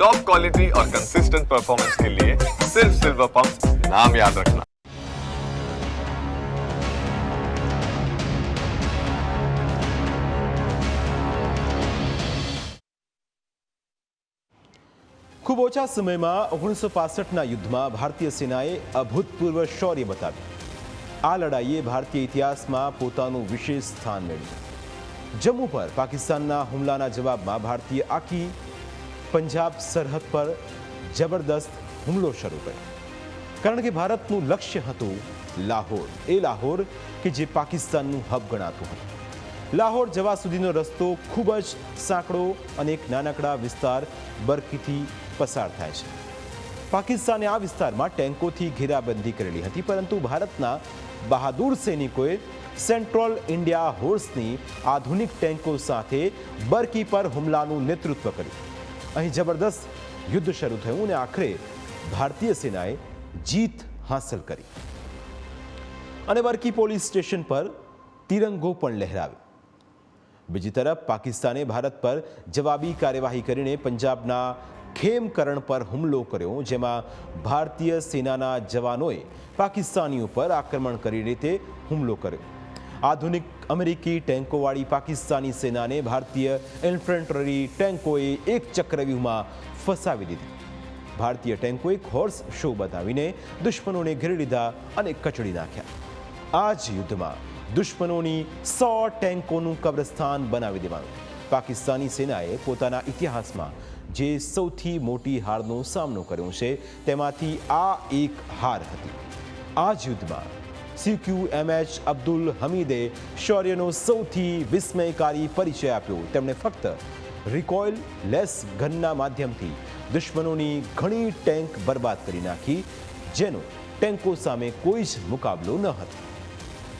Top quality और consistent performance के लिए सिर्फ सिल्वर पंप नाम याद रखना ખૂબ ઓછા સમયમાં ઓગણીસો પાસઠના યુદ્ધમાં ભારતીય સેનાએ અભૂતપૂર્વ શૌર્ય બતાવ્યું આ લડાઈએ ભારતીય ઇતિહાસમાં પોતાનું વિશેષ સ્થાન મેળવ્યું જમ્મુ પર પાકિસ્તાનના હુમલાના જવાબમાં ભારતીય આખી પંજાબ સરહદ પર જબરદસ્ત હુમલો શરૂ કર્યો. કારણ કે ભારતનું લક્ષ્ય હતું લાહોર. એ લાહોર કે જે પાકિસ્તાનનું હબ ગણાતું હતું. લાહોર જવા સુધીનો રસ્તો ખૂબ જ સાંકડો અને એક નાનકડા વિસ્તાર બરકીથી પસાર થાય છે. પાકિસ્તાને આ વિસ્તારમાં ટેન્કોથી ઘેરાબંધી કરેલી હતી, પરંતુ ભારતના બહાદુર સૈનિકોએ સેન્ટ્રલ ઇન્ડિયા હોર્સની આધુનિક ટેન્કો સાથે બરકી પર હુમલાનું નેતૃત્વ કર્યું. અહીં જબરદસ્ત યુદ્ધ શરૂ થયું અને આખરે ભારતીય સેનાએ જીત હાંસલ કરી. અને વર્કી પોલીસ સ્ટેશન પર તિરંગો પણ લહેરાવ્યો. બીજી તરફ પાકિસ્તાને ભારત પર જવાબી કાર્યવાહી કરીને પંજાબના ખેમકરણ પર હુમલો કર્યો, જેમાં ભારતીય સેનાના જવાનોએ પાકિસ્તાનીઓ પર આક્રમણ કરી રીતે હુમલો કર્યો. આધુનિક અમેરિકી ટેન્કોવાળી પાકિસ્તાની સેનાને ભારતીય ઇન્ફેન્ટ્રી ટેન્કોએ એક ચક્રવ્યૂહમાં ફસાવી દીધી. ભારતીય ટેન્કોએ હોર્સ શો બતાવીને દુશ્મનોને ઘેરી લીધા અને કચડી નાખ્યા. આ જ યુદ્ધમાં દુશ્મનોની સો ટેન્કોનું કબ્રસ્તાન બનાવી દેવાનું. પાકિસ્તાની સેનાએ પોતાના ઇતિહાસમાં જે સૌથી મોટી હારનો સામનો કર્યો છે, તેમાંથી આ એક હાર હતી. આ જ યુદ્ધમાં સીક્યુ એમએચ અબ્દુલ હમીદે શૌર્યનો સૌથી વિસ્મયકારી પરિચય આપ્યો. તેમણે ફક્ત રિકોઇલ લેસ ગનના માધ્યમથી દુશ્મનોની ઘણી ટેન્ક બરબાદ કરી નાખી, જેનો ટેન્કો સામે કોઈ જ મુકાબલો ન હતો.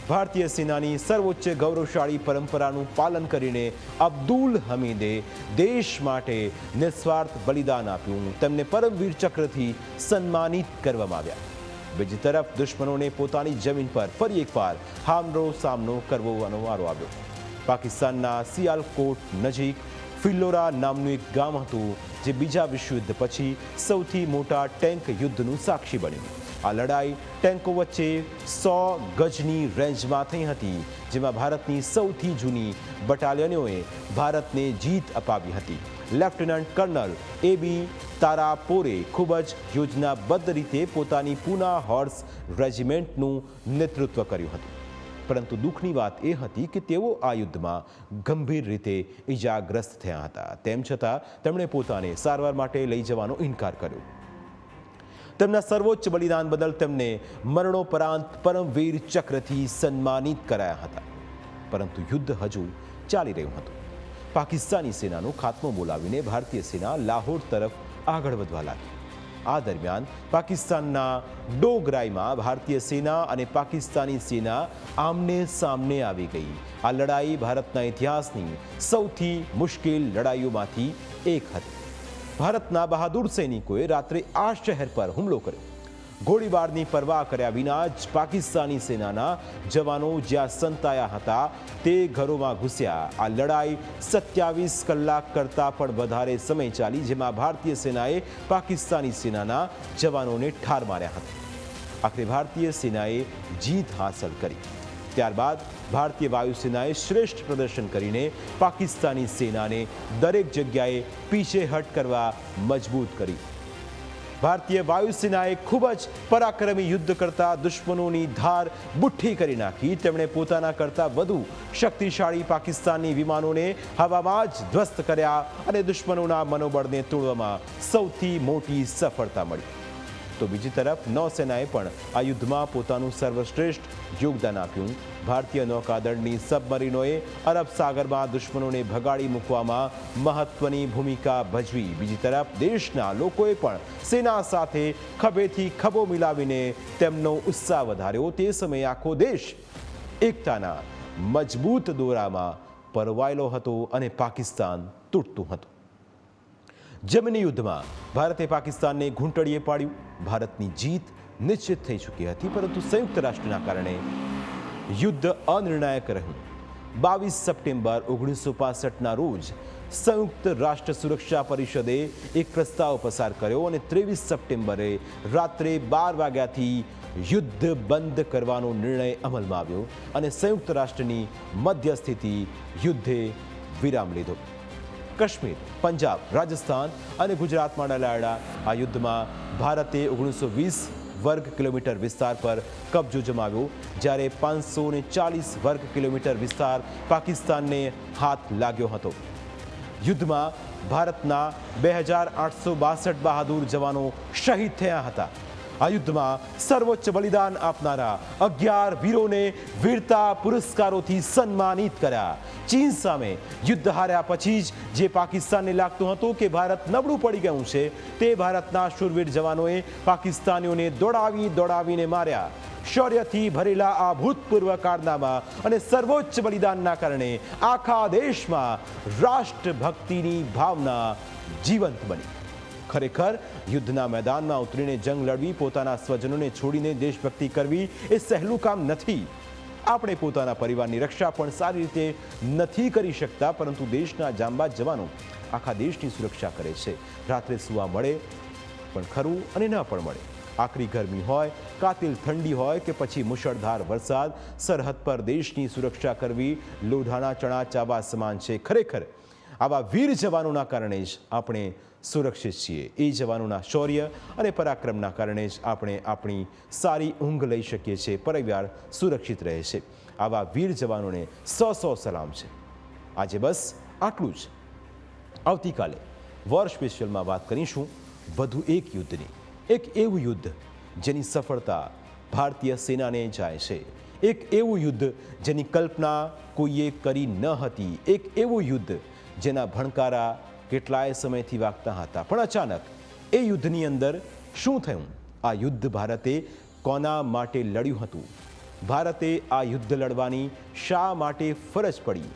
ભારતીય સેનાની સર્વોચ્ચ ગૌરવશાળી પરંપરાનું પાલન કરીને અબ્દુલ હમીદે દેશ માટે નિસ્વાર્થ બલિદાન આપ્યું. તેમને પરમવીર ચક્રથી સન્માનિત કરવામાં આવ્યા. બીજી તરફ દુશ્મનોને પોતાની જમીન પર ફરી એકવાર હામનો સામનો કરવાનો વારો આવ્યો. પાકિસ્તાનના સિયાલકોટ નજીક ફિલ્લોરા નામનું એક ગામ હતું, જે બીજા વિશ્વયુદ્ધ પછી સૌથી મોટા ટેન્ક યુદ્ધનું સાક્ષી બન્યું. આ લડાઈ ટેન્કો વચ્ચે સો ગજની રેન્જમાં થઈ હતી, જેમાં ભારતની સૌથી જૂની બટાલિયનોએ ભારતને જીત અપાવી હતી. લેફ્ટનન્ટ કર્નલ એ બી તારાપોરે ખૂબ જ યોજનાબદ્ધ રીતે પોતાની પૂના હોર્સ રેજિમેન્ટનું નેતૃત્વ કર્યું હતું. પરંતુ દુઃખની વાત એ હતી કે તેઓ આ યુદ્ધમાં ગંભીર રીતે ઈજાગ્રસ્ત થયા હતા. તેમ છતાં તેમણે પોતાને સારવાર માટે લઈ જવાનો ઇનકાર કર્યો. તેમના સર્વોચ્ચ બલિદાન બદલ તેમને મરણોપરાંત પરમવીર ચક્રથી સન્માનિત કરાયા હતા. પરંતુ યુદ્ધ હજુ ચાલી રહ્યું હતું. પાકિસ્તાની સેનાનો ખાત્મો બોલાવીને ભારતીય સેના લાહોર તરફ આગળ વધવા લાગી. આ દરમિયાન પાકિસ્તાનના ડોગરાઈમાં ભારતીય સેના અને પાકિસ્તાની સેના આમને સામને આવી ગઈ. આ લડાઈ ભારતના ઇતિહાસની સૌથી મુશ્કેલ લડાઈઓમાંથી એક હતી. ભારતના બહાદુર સૈનિકોએ રાત્રે આ શહેર પર હુમલો કર્યો. ગોળીબારની પરવા કર્યા વિના જ પાકિસ્તાની સેનાના જવાનો જ્યાં સંતાયા હતા, તે ઘરોમાં ઘૂસ્યા. આ લડાઈ સત્યાવીસ કલાક કરતાં પણ વધારે સમય ચાલી, જેમાં ભારતીય સેનાએ પાકિસ્તાની સેનાના જવાનોને ઠાર માર્યા હતા. આખરે ભારતીય સેનાએ જીત હાંસલ કરી. ત્યારબાદ ભારતીય વાયુસેનાએ શ્રેષ્ઠ પ્રદર્શન કરીને પાકિસ્તાની સેનાને દરેક જગ્યાએ પીછેહટ કરવા મજબૂત કરી. ભારતીય વાયુસેનાએ ખૂબ જ પરાક્રમી યુદ્ધ કરતા દુશ્મનોની ધાર બુઠ્ઠી કરી નાખી. તેમણે પોતાના કરતાં વધુ શક્તિશાળી પાકિસ્તાની વિમાનોને હવામાં જ ધ્વસ્ત કર્યા અને દુશ્મનોના મનોબળને તોડવામાં સૌથી મોટી સફળતા મળી. તો બીજી તરફ નૌસેનાએ પણ આ યુદ્ધમાં પોતાનું સર્વશ્રેષ્ઠ યોગદાન આપ્યું. ભારતીય નૌકાદળની સબમરીનોએ અરબ સાગરમાં દુશ્મનોને ભગાડી મૂકવામાં મહત્વની ભૂમિકા ભજવી. બીજી તરફ દેશના લોકોએ પણ સેના સાથે ખભેથી ખભો મિલાવીને તેમનો ઉત્સાહ વધાર્યો. તે સમયે આખો દેશ એકતાના મજબૂત દોરામાં પરવાયેલો હતો અને પાકિસ્તાન તૂટતું હતું. જમીની યુદ્ધમાં ભારતે પાકિસ્તાનને ઘૂંટડીએ પાડ્યું. ભારતની જીત નિશ્ચિત થઈ ચૂકી હતી, પરંતુ સંયુક્ત રાષ્ટ્રના કારણે યુદ્ધ અનિર્ણાયક રહ્યું. બાવીસ સપ્ટેમ્બર ઓગણીસો પાસઠના રોજ સંયુક્ત રાષ્ટ્ર સુરક્ષા પરિષદે એક પ્રસ્તાવ પસાર કર્યો અને ત્રેવીસ સપ્ટેમ્બરે રાત્રે બાર વાગ્યાથી યુદ્ધ બંધ કરવાનો નિર્ણય અમલમાં આવ્યો અને સંયુક્ત રાષ્ટ્રની મધ્યસ્થિતિ યુદ્ધે વિરામ લીધો. કાશ્મીર, પંજાબ, રાજસ્થાન અને ગુજરાતમાં ડલાયેલા આ યુદ્ધમાં ભારતે ઓગણીસો વીસ વર્ગ કિલોમીટર વિસ્તાર પર કબજો જમાવ્યો, જ્યારે પાંચસો ને ચાલીસ વર્ગ કિલોમીટર વિસ્તાર પાકિસ્તાનને હાથ લાગ્યો હતો. યુદ્ધમાં ભારતના બે હજાર આઠસો બાસઠ બહાદુર જવાનો શહીદ થયા હતા. આ યુદ્ધમાં સર્વોચ્ચ બલિદાન આપનારા અગિયાર વીરોને વીરતા પુરસ્કારોથી સન્માનિત કર્યા ચીન સામે યુદ્ધ હાર્યા પછી જ જે પાકિસ્તાનને લાગતું હતું કે ભારત નબળું પડી ગયું છે તે ભારતના શૂરવીર જવાનોએ પાકિસ્તાનીઓને દોડાવી દોડાવીને માર્યા શૌર્યથી ભરેલા આ ભૂતપૂર્વ કારનામા અને સર્વોચ્ચ બલિદાનના કારણે આખા દેશમાં રાષ્ટ્રભક્તિની ભાવના જીવંત બની ખરેખર યુદ્ધના મેદાનમાં ઉતરીને જંગ લડવી, પોતાના સ્વજનોને છોડીને દેશભક્તિ કરવી એ સહેલું કામ નથી. આપણે પોતાના પરિવારની રક્ષા પણ સારી રીતે નથી કરી શકતા, પરંતુ દેશના જાંબાજ જવાનો આખા દેશની સુરક્ષા કરે છે. રાત્રે સુવા મળે પણ ખરું અને ન પણ મળે. આકરી ગરમી હોય, કાતિલ ઠંડી હોય કે પછી મુશળધાર વરસાદ, સરહદ પર દેશની સુરક્ષા કરવી લોઢાના ચણા, ચાવા સમાન છે. ખરેખર આવા વીર જવાનોના કારણે જ આપણે સુરક્ષિત છીએ. એ જવાનોના શૌર્ય અને પરાક્રમના કારણે જ આપણે આપણી સારી ઊંઘ લઈ શકીએ છીએ, પરિવાર સુરક્ષિત રહે છે. આવા વીર જવાનોને સો સો સલામ છે. આજે બસ આટલું જ. આવતીકાલે વોર સ્પેશિયલમાં વાત કરીશું વધુ એક યુદ્ધની. એક એવું યુદ્ધ જેની સફળતા ભારતીય સેનાને જાય છે. એક એવું યુદ્ધ જેની કલ્પના કોઈએ કરી ન હતી. એક એવું યુદ્ધ જેના ભણકારા કેટલાય સમયથી વાગતા હતા. પણ અચાનક એ યુદ્ધની અંદર શું થયું? આ યુદ્ધ ભારતે કોના માટે લડ્યું હતું? ભારતે આ યુદ્ધ લડવાની શા માટે ફરજ પડી?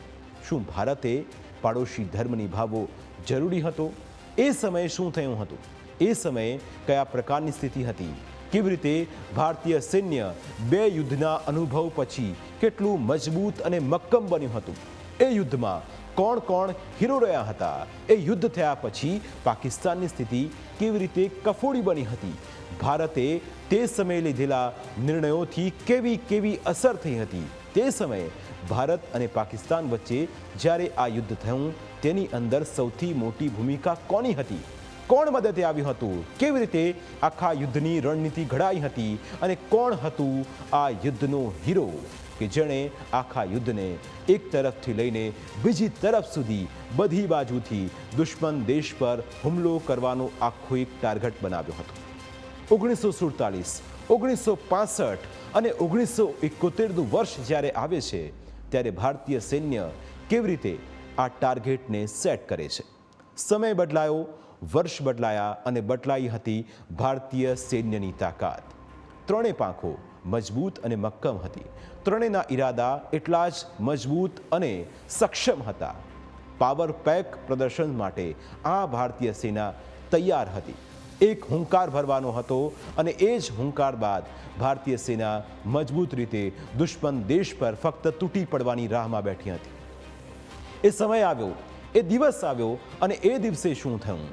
શું ભારતે પાડોશી ધર્મ નિભાવવો જરૂરી હતો? એ સમયે શું થયું હતું? એ સમયે કયા પ્રકારની સ્થિતિ હતી? કેવી રીતે ભારતીય સૈન્ય બે યુદ્ધના અનુભવ પછી કેટલું મજબૂત અને મક્કમ બન્યું હતું? એ યુદ્ધમાં કોણ કોણ હીરો રહ્યા હતા? એ યુદ્ધ થયા પછી પાકિસ્તાનની સ્થિતિ કેવી રીતે કફોડી બની હતી? ભારતે તે સમયે લીધેલા નિર્ણયોથી કેવી કેવી અસર થઈ હતી? તે સમયે ભારત અને પાકિસ્તાન વચ્ચે જ્યારે આ યુદ્ધ થયું, તેની અંદર સૌથી મોટી ભૂમિકા કોની હતી? કોણ મદદે આવ્યું હતું? કેવી રીતે આખા યુદ્ધની રણનીતિ ઘડાઈ હતી? અને કોણ હતું આ યુદ્ધનો હીરો? કે જેણે આખા યુદ્ધને એક તરફથી લઈને બીજી તરફ સુધી બધી બાજુથી દુશ્મન દેશ પર હુમલો કરવાનો આખો એક ટાર્ગેટ બનાવ્યો હતો. ઓગણીસો સુડતાલીસ, ઓગણીસો પાસઠ અને ઓગણીસો એકોતેરનું વર્ષ જ્યારે આવે છે, ત્યારે ભારતીય સૈન્ય કેવી રીતે આ ટાર્ગેટને સેટ કરે છે? સમય બદલાયો, વર્ષ બદલાયા અને બદલાઈ હતી ભારતીય સૈન્યની તાકાત. ત્રણેય પાંખો મજબૂત અને મક્કમ હતી. ત્રણેયના ઈરાદા એટલા જ મજબૂત અને સક્ષમ હતા. પાવર પેક પ્રદર્શન માટે આ ભારતીય સેના તૈયાર હતી. એક હુંકાર ભરવાનો હતો અને એ જ હુંકાર બાદ ભારતીય સેના મજબૂત રીતે દુશ્મન દેશ પર ફક્ત તૂટી પડવાની રાહમાં બેઠી હતી. એ સમય આવ્યો, એ દિવસ આવ્યો અને એ દિવસે શું થયું?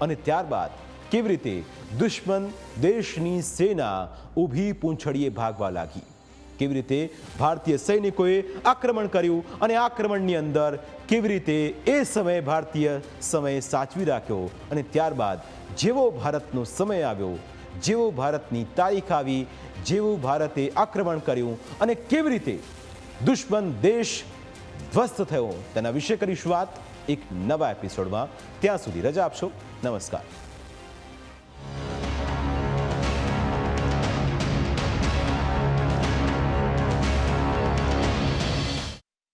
અને ત્યારબાદ કેવી રીતે દુશ્મન દેશની સેના ઊભી પૂંછડીએ ભાગવા લાગી? કેવી રીતે ભારતીય સૈનિકોએ આક્રમણ કર્યું અને આક્રમણની અંદર કેવી રીતે એ સમયે ભારતીય સમય સાચવી રાખ્યો? અને ત્યારબાદ જેવો ભારતનો સમય આવ્યો, જેવો ભારતની તારીખ આવી, જેવું ભારતે આક્રમણ કર્યું અને કેવી રીતે દુશ્મન દેશ ધ્વસ્ત થયો? તેના વિશે કરીશું વાત એક નવા એપિસોડમાં ત્યાં સુધી રજા આપશો. નમસ્કાર.